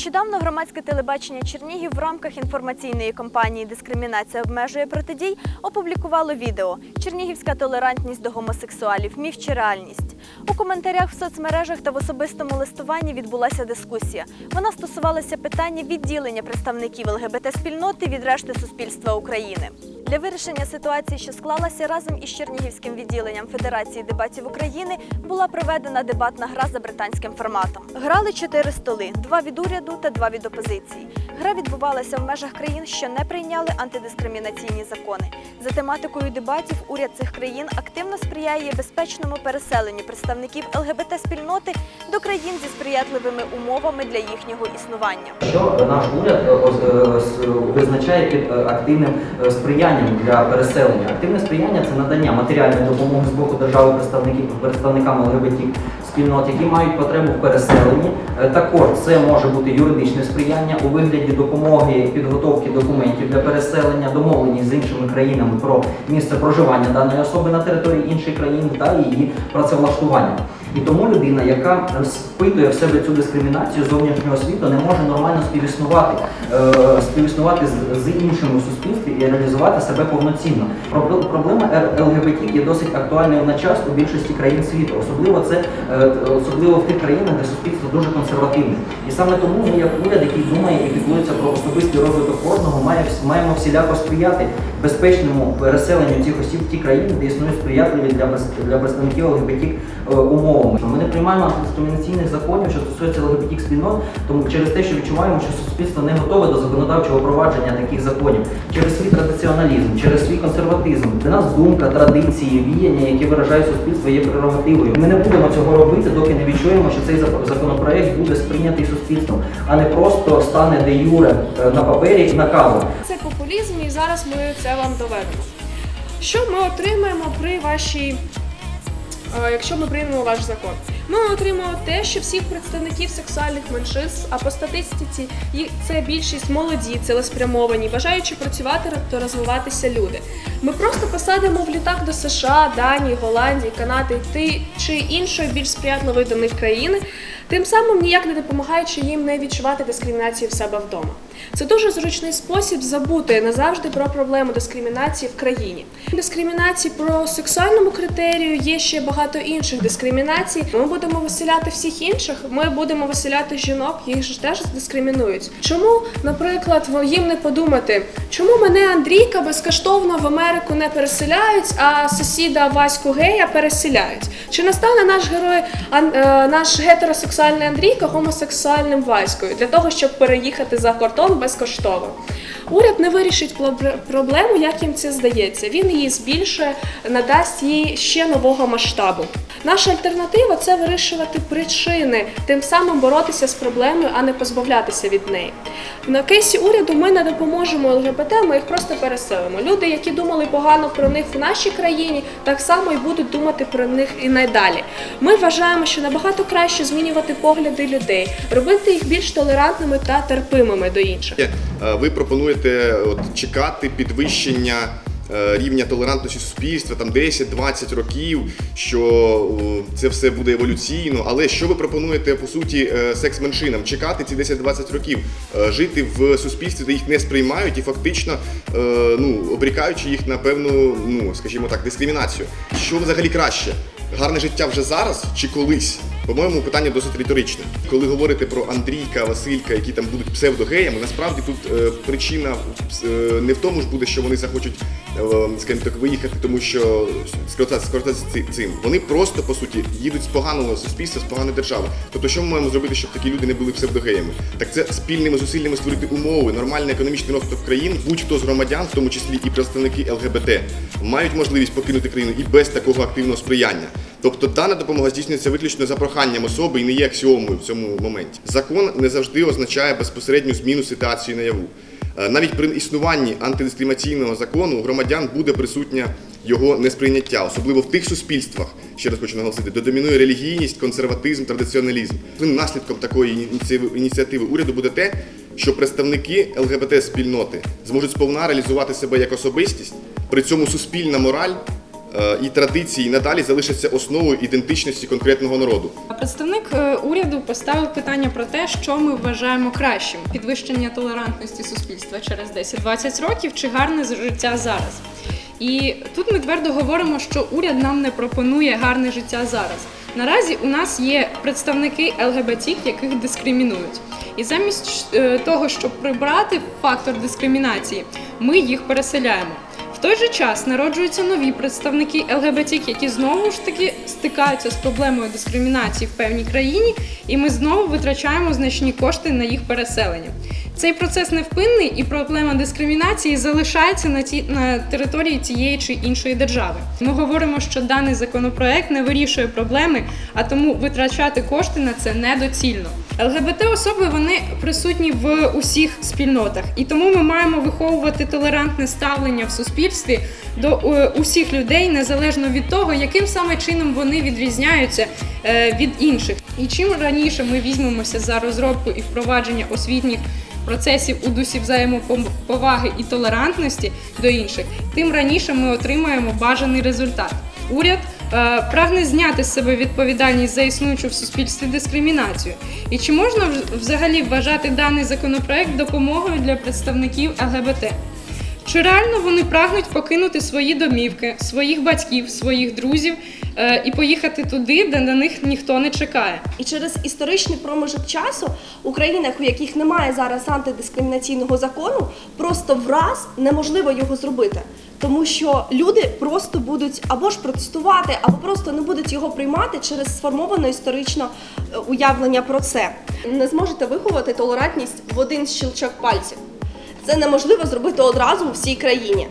Нещодавно громадське телебачення Чернігів в рамках інформаційної кампанії Дискримінація обмежує протидій опублікувало відео Чернігівська толерантність до гомосексуалів. Міф чи реальність. У коментарях в соцмережах та в особистому листуванні відбулася дискусія. Вона стосувалася питання відділення представників ЛГБТ спільноти від решти суспільства України. Для вирішення ситуації, що склалася разом із Чернігівським відділенням Федерації дебатів України, була проведена дебатна гра за британським форматом. Грали чотири столи: два від уряду та два від опозиції. Гра відбувалася в межах країн, що не прийняли антидискримінаційні закони. За тематикою дебатів уряд цих країн активно сприяє безпечному переселенню представників ЛГБТ спільноти до країн зі сприятливими умовами для їхнього існування. Що наш уряд е, е, с- визначає під е, активним е, сприянням для переселення? Активне сприяння це надання матеріальної допомоги з боку держави представників представникам ЛГБТ спільнот, які мають потребу в переселенні. Е, Також це може бути юридичне сприяння у вигляді допомоги підготовки документів для переселення, домовлені з іншими країнами про місце проживання даної особи на території інших країн та її працевлаштування. І тому людина, яка спитує в себе цю дискримінацію зовнішнього світу, не може нормально співіснувати, е, співіснувати з, іншими в суспільстві і реалізувати себе повноцінно. Проблема ЛГБТ є досить актуальною на час у більшості країн світу. Особливо це е, особливо в тих країнах, де суспільство дуже консервативне. І саме тому ми, як уряд, який думає і піклується про особистий розвиток кожного, маємо всіляко сприяти безпечному переселенню цих осіб в ті країни, де існують сприятливі для представників ЛГБТ е, умовами. Ми не приймаємо антидискримінаційних законів, що стосуються ЛГБТ спільнот, тому через те, що відчуваємо, що суспільство не готове до законодавчого провадження таких законів, через свій традиціоналізм, через свій консерватизм. Для нас думка, традиції, віяння, які виражає суспільство, є прерогативою. Ми не будемо цього робити, доки не відчуємо, що цей законопроект буде сприйнятий суспільством, а не просто стане де юре е, на папері на каву. Це популізм, і зараз ми це вам доведемо. Що ми отримаємо при вашій, якщо ми приймемо ваш закон? Ми отримаємо те, що всіх представників сексуальних меншинств, а по статистиці це більшість молоді, цілеспрямовані, бажаючи працювати та розвиватися люди. Ми просто посадимо в літак до США, Данії, Голландії, Канади ти чи іншої більш сприятливої до них країни, тим самим ніяк не допомагаючи їм не відчувати дискримінацію в себе вдома. Це дуже зручний спосіб забути назавжди про проблему дискримінації в країні. Дискримінації про сексуальному критерію є ще багато інших дискримінацій. Ми будемо виселяти всіх інших. Ми будемо виселяти жінок, їх ж теж дискримінують. Чому, наприклад, їм не подумати, чому мене Андрійка безкоштовно в Америку не переселяють, а сусіда Ваську Гея переселяють? Чи не стане наш герой е, наш гетеросексуальний Андрійка гомосексуальним Ваською для того, щоб переїхати за кордон безкоштовно? Уряд не вирішить проблему, як їм це здається. Він її збільшує, надасть їй ще нового масштабу. Наша альтернатива це вирішувати причини, тим самим боротися з проблемою, а не позбавлятися від неї. На кейсі уряду ми не допоможемо ЛГБТ, ми їх просто переселимо. Люди, які думали погано про них в нашій країні, так само і будуть думати про них і надалі. Ми вважаємо, що набагато краще змінювати погляди людей, робити їх більш толерантними та терпимими до інших. Е, Ви пропонуєте от, чекати підвищення рівня толерантності суспільства там 10-20 років, що це все буде еволюційно. Але що ви пропонуєте по суті е, секс-меншинам? Чекати ці 10-20 років, е, жити в суспільстві, де їх не сприймають і фактично е, ну, обрікаючи їх на певну, ну скажімо так, дискримінацію. Що взагалі краще? Гарне життя вже зараз чи колись? По-моєму, питання досить риторичне. Коли говорите про Андрійка, Василька, які там будуть псевдогеями, насправді тут е, причина е, не в тому ж буде, що вони захочуть, е, скажімо так, виїхати, тому що скористатися цим. Вони просто по суті їдуть з поганого суспільства, з поганої держави. Тобто, що ми маємо зробити, щоб такі люди не були псевдогеями? Так це спільними зусиллями створити умови, нормальний економічний розвиток країн, будь-хто з громадян, в тому числі і представники ЛГБТ, мають можливість покинути країну і без такого активного сприяння. Тобто дана допомога здійснюється виключно за проханням особи і не є аксіомою в цьому моменті. Закон не завжди означає безпосередню зміну ситуації наяву. Е, Навіть при існуванні антидискримінаційного закону громадян буде присутня його несприйняття, особливо в тих суспільствах, ще раз хочу наголосити, де домінує релігійність, консерватизм, традиціоналізм. Наслідком такої ініціативи- уряду буде те, що представники ЛГБТ спільноти зможуть сповна реалізувати себе як особистість, при цьому суспільна мораль і традиції надалі залишаться основою ідентичності конкретного народу. Представник е, уряду поставив питання про те, що ми вважаємо кращим: підвищення толерантності суспільства через 10-20 років чи гарне життя зараз. І тут ми твердо говоримо, що уряд нам не пропонує гарне життя зараз. Наразі у нас є представники ЛГБТ, яких дискримінують. І замість е, того, щоб прибрати фактор дискримінації, ми їх переселяємо. Той же час народжуються нові представники ЛГБТ, які знову ж таки стикаються з проблемою дискримінації в певній країні, і ми знову витрачаємо значні кошти на їх переселення. Цей процес невпинний, і проблема дискримінації залишається на ті на території тієї чи іншої держави. Ми говоримо, що даний законопроект не вирішує проблеми, а тому витрачати кошти на це недоцільно. ЛГБТ особи вони присутні в усіх спільнотах, і тому ми маємо виховувати толерантне ставлення в суспільстві до е, усіх людей, незалежно від того, яким саме чином вони відрізняються е, від інших. І чим раніше ми візьмемося за розробку і впровадження освітніх процесів у дусі взаємоповаги і толерантності до інших, тим раніше ми отримаємо бажаний результат. Уряд е, прагне зняти з себе відповідальність за існуючу в суспільстві дискримінацію. І чи можна взагалі вважати даний законопроект допомогою для представників ЛГБТ? Чи реально вони прагнуть покинути свої домівки, своїх батьків, своїх друзів е, і поїхати туди, де на них ніхто не чекає? І через історичний проміжок часу у країнах, у яких немає зараз антидискримінаційного закону, просто враз неможливо його зробити. Тому що люди просто будуть або ж протестувати, або просто не будуть його приймати через сформоване історично е, уявлення про це. Не зможете виховати толерантність в один щелчок пальців. Це неможливо зробити одразу у всій країні.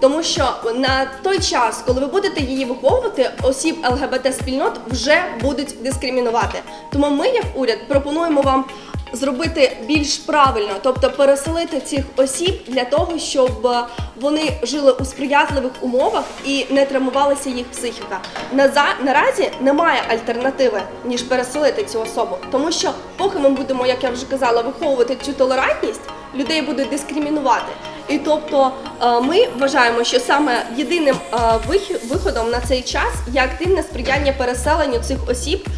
Тому що на той час, коли ви будете її виховувати, осіб ЛГБТ спільнот вже будуть дискримінувати. Тому ми, як уряд, пропонуємо вам зробити більш правильно, тобто переселити цих осіб для того, щоб вони жили у сприятливих умовах і не травмувалася їх психіка. Наразі немає альтернативи ніж переселити цю особу, тому що поки ми будемо, як я вже казала, виховувати цю толерантність, людей будуть дискримінувати. І тобто е, ми вважаємо, що саме єдиним е, виходом на цей час є активне сприяння переселенню цих осіб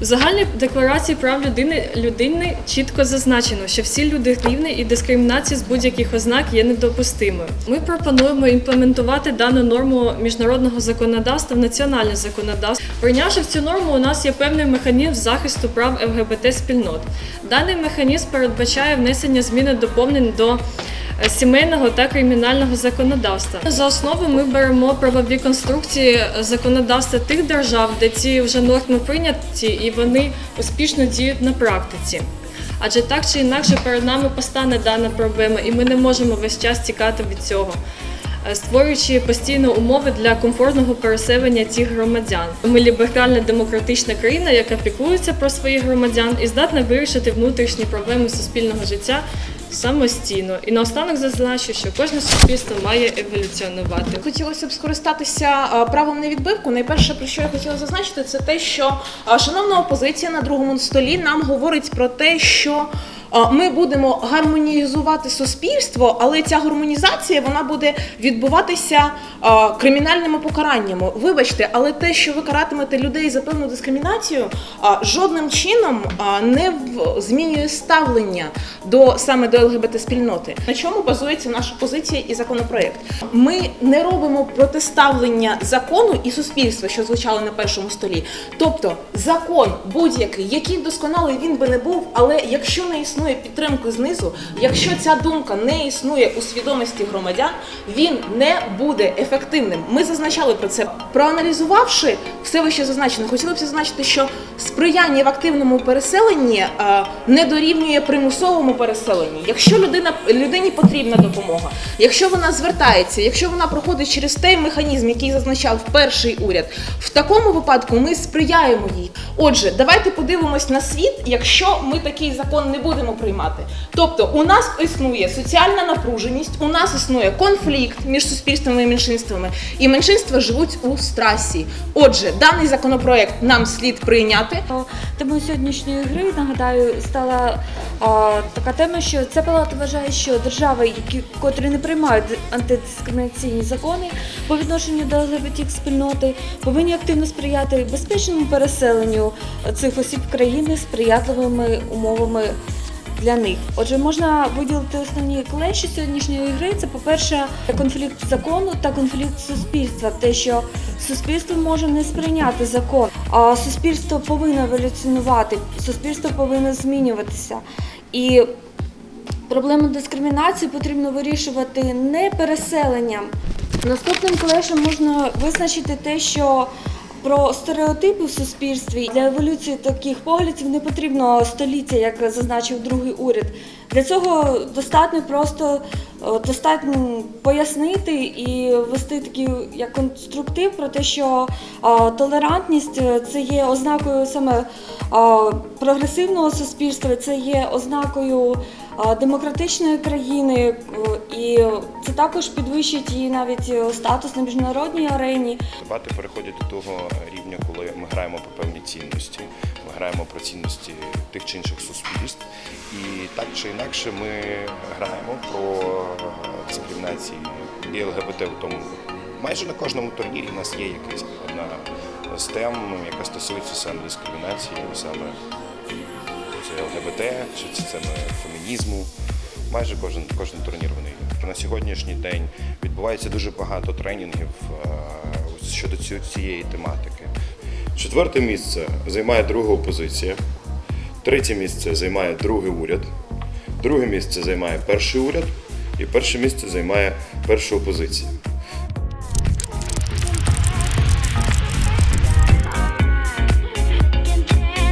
В загальній декларації прав людини людини чітко зазначено, що всі люди рівні і дискримінація з будь-яких ознак є недопустимою. Ми пропонуємо імплементувати дану норму міжнародного законодавства в національне законодавство. Прийнявши в цю норму, у нас є певний механізм захисту прав ЛГБТ спільнот. Даний механізм передбачає внесення змін і доповнень до сімейного та кримінального законодавства. За основу ми беремо правові конструкції законодавства тих держав, де ці вже норми прийняті і вони успішно діють на практиці. Адже так чи інакше перед нами постане дана проблема, і ми не можемо весь час тікати від цього. е, Створюючи постійно умови для комфортного переселення цих громадян, ми ліберальна демократична країна, яка піклується про своїх громадян і здатна вирішити внутрішні проблеми суспільного життя самостійно. І наостанок зазначу, що кожне суспільство має еволюціонувати. Хотілося б скористатися правом на відбивку. Найперше, про що я хотіла зазначити, це те, що шановна опозиція на другому столі нам говорить про те, що ми будемо гармонізувати суспільство, але ця гармонізація вона буде відбуватися кримінальними покараннями. Вибачте, але те, що ви каратимете людей за певну дискримінацію, жодним чином не змінює ставлення до саме до ЛГБТ спільноти. На чому базується наша позиція і законопроект? Ми не робимо протиставлення закону і суспільства, що звучало на першому столі. Тобто закон будь-який, який досконалий він би не був, але якщо не існує підтримки знизу, якщо ця думка не існує у свідомості громадян, він не буде ефективним. Ми зазначали про це. Проаналізувавши все вище зазначено, хотіла б зазначити, що сприяння в активному переселенні е, не дорівнює примусовому переселенні. Якщо людина людині потрібна допомога, якщо вона звертається, якщо вона проходить через той механізм, який зазначав перший уряд, в такому випадку ми сприяємо їй. Отже, давайте подивимось на світ, якщо ми такий закон не будемо приймати. Тобто, у нас існує соціальна напруженість, у нас існує конфлікт між суспільствами і меншинствами, і меншинства живуть у люстрації. Отже, даний законопроект нам слід прийняти. Темою сьогоднішньої гри нагадаю стала а, така тема, що ця палата вважає, що держави, які котрі не приймають антидискримінаційні закони по відношенню до ЛГБТ спільноти, повинні активно сприяти безпечному переселенню цих осіб країни сприятливими умовами. Для них, отже, можна виділити основні клеші сьогоднішньої гри. Це, по-перше, конфлікт закону та конфлікт суспільства. Те, що суспільство може не сприйняти закон, а суспільство повинно еволюціонувати, суспільство повинно змінюватися. І проблему дискримінації потрібно вирішувати не переселенням. Наступним клешем можна визначити те, що про стереотипи в суспільстві для еволюції таких поглядів не потрібно століття, як зазначив другий уряд. Для цього достатньо просто е, достатньо пояснити і вести такий як конструктив про те, що е, толерантність е, це є ознакою саме прогресивного суспільства, це є ознакою демократичної країни, е, і це також підвищить її навіть е, статус на міжнародній арені. Дебати переходять до того рівня, коли ми граємо про певні цінності, ми граємо про цінності тих чи інших суспільств. І так чи інакше ми граємо про дискримінації і ЛГБТ в тому. Майже на кожному турнірі у нас є якась одна з тем, яка стосується саме дискримінації, саме це ЛГБТ, чи це фемінізму. Майже кожен, кожен турнір вони є. На сьогоднішній день відбувається дуже багато тренінгів е, щодо цієї тематики. Четверте місце займає друга опозиція, третє місце займає другий уряд, друге місце займає перший уряд, і перше місце займає перша опозиція.